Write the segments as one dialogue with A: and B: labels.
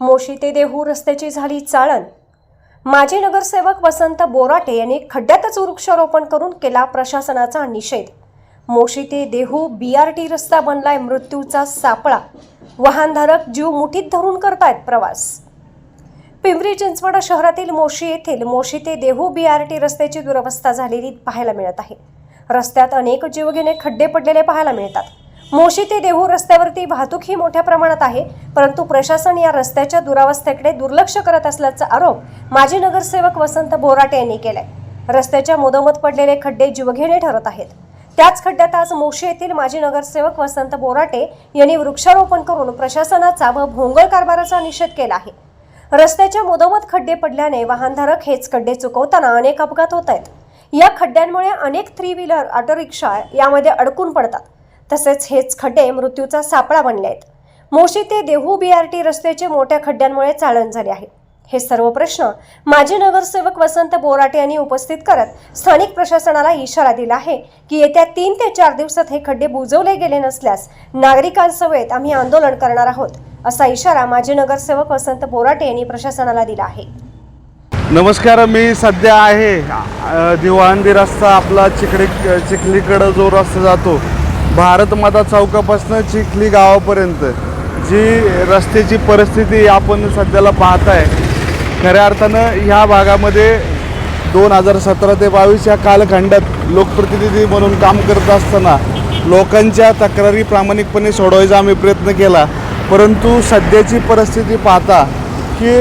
A: मोशी ते देहू रस्त्याची झाली चाळण. माजी नगरसेवक वसंत बोराटे यांनी खड्ड्यातच वृक्षारोपण करून केला प्रशासनाचा निषेध. मोशी ते देहू बी आर टी रस्ता बनलाय मृत्यूचा सापळा. वाहनधारक जीव मुठीत धरून करतायत प्रवास. पिंपरी चिंचवड शहरातील मोशी येथील मोशी ते देहू टी रस्त्याची दुरवस्था झालेली पाहायला मिळत आहे. रस्त्यात अनेक जीवघेणे खड्डे पडलेले पाहायला मिळतात. मोशी ते देहू रस्त्यावरती वाहतूक ही मोठ्या प्रमाणात आहे परंतु प्रशासन या रस्त्याच्या दुरावस्थेकडे दुर्लक्ष करत असल्याचा आरोप माजी नगरसेवक वसंत बोराटे यांनी केलाय. रस्त्याच्या मधोमध पडलेले खड्डे जीवघेणे ठरत आहेत. त्याच खड्ड्यात आज मोशी येथील माजी नगरसेवक वसंत बोराटे यांनी वृक्षारोपण करून प्रशासनाचा व भोंगळ कारभाराचा निषेध केला आहे. रस्त्याच्या मधोमध खड्डे पडल्याने वाहनधारक हेच खड्डे चुकवताना अनेक अपघात होत आहेत. या खड्ड्यांमुळे अनेक थ्री व्हीलर ऑटो रिक्षा यामध्ये अडकून पडतात. तसेच हेच खड्डे मृत्यूचा सापळा बनले आहेत. मोशी ते देहू बीआरटी रस्त्याचे मोठ्या खड्ड्यांमुळे चाळण झाले आहे. हे सर्व प्रश्न माजी नगरसेवक वसंत बोराटे यांनी उपस्थित करत स्थानिक प्रशासनाला इशारा दिला आहे की येत्या तीन ते चार दिवसात हे खड्डे बुजवले गेले नसल्यास नागरिकांसमवेत आम्ही आंदोलन करणार आहोत असा इशारा माजी नगरसेवक वसंत बोराटे यांनी प्रशासनाला दिला आहे.
B: नमस्कार मी सध्या आहे अ, दिवाळंदी रस्ता आपला चिखली चिखलीकडं जो रस्ता जातो भारत माता चौकापासून चिखली गावापर्यंत जी रस्त्याची परिस्थिती आपण सध्याला पाहताय खऱ्या अर्थानं ह्या भागामध्ये दोन हजार सतरा ते बावीस या कालखंडात लोकप्रतिनिधी म्हणून काम करत असताना लोकांच्या तक्रारी प्रामाणिकपणे सोडवायचा आम्ही प्रयत्न केला. परंतु सध्याची परिस्थिती पाहता की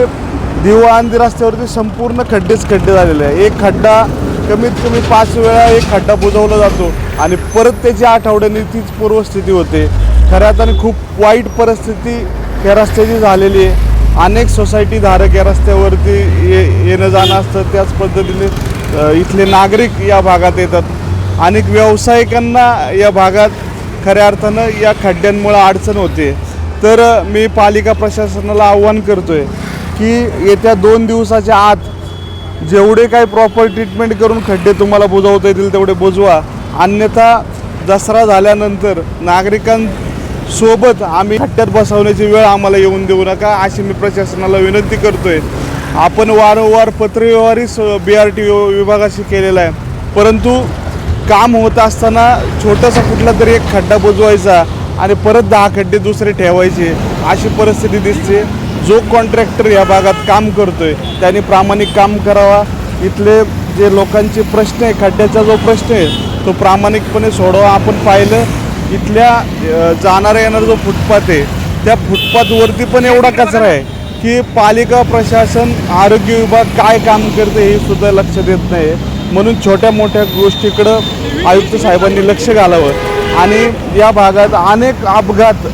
B: दिवाळंदी रस्त्यावरती संपूर्ण खड्डेच खड्डे झालेले आहे. एक खड्डा कमीत कमी पाच वेळा एक खड्डा बुजवला जातो. आणि परत त्याची आठवड्याने तीच पूर्वस्थिती होते. खऱ्या अर्थाने खूप वाईट परिस्थिती या रस्त्याची झालेली आहे. अनेक सोसायटी धारक या रस्त्यावरती ये येणं जाणं असतं. त्याच पद्धतीने इथले नागरिक या भागात येतात. अनेक व्यावसायिकांना या भागात खऱ्या अर्थानं या खड्ड्यांमुळे अडचण होते. तर मी पालिका प्रशासनाला आव्हान आहे की येत्या दोन दिवसाच्या आत जेवढे काही प्रॉपर ट्रीटमेंट करून खड्डे तुम्हाला बुजवता येतील तेवढे बुजवा. अन्यथा दसरा झाल्यानंतर नागरिकांसोबत आम्ही खड्ड्यात बसवण्याची वेळ आम्हाला येऊन देऊ नका अशी मी प्रशासनाला विनंती करतोय. आपण वारंवार पत्रव्यवहारही बी आर टी विभागाशी केलेला आहे. परंतु काम होत असताना छोटासा कुठला तरी एक खड्डा बुजवायचा आणि परत दहा खड्डे दुसरे ठेवायचे अशी परिस्थिती दिसते. जो कॉन्ट्रॅक्टर या भागात काम करतोय त्याने प्रामाणिक काम करावा. इथले जे लोकांचे प्रश्न आहे खड्ड्याचा जो प्रश्न आहे तो प्रामाणिकपणे सोडवा. आपण पाहिलं इथल्या जाणारा येणारा जो फुटपाथ आहे त्या फुटपाथवरती पण एवढा कचरा आहे की पालिका प्रशासन आरोग्य विभाग काय काम करते हे सुद्धा लक्ष देत नाही. म्हणून छोट्या मोठ्या गोष्टीकडं आयुक्त साहेबांनी लक्ष घालावं. आणि या भागात अनेक अपघात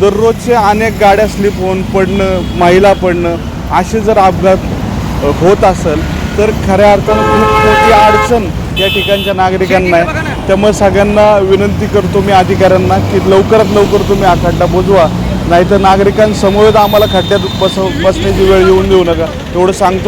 B: दररोजचे अनेक गाड्या स्लिप होऊन पडणं महिला पडणं असे जर अपघात होत असेल तर खऱ्या अर्थानं खूप मोठी अडचण या ठिकाणच्या नागरिकांना आहे. त्यामुळे सगळ्यांना विनंती करतो मी अधिकाऱ्यांना की लवकरात लवकर तुम्ही हा खड्डा बुजवा. नाहीतर नागरिकांसमोर आम्हाला खड्ड्यात बसव बसण्याची वेळ येऊन देऊ नका. एवढं सांगतो.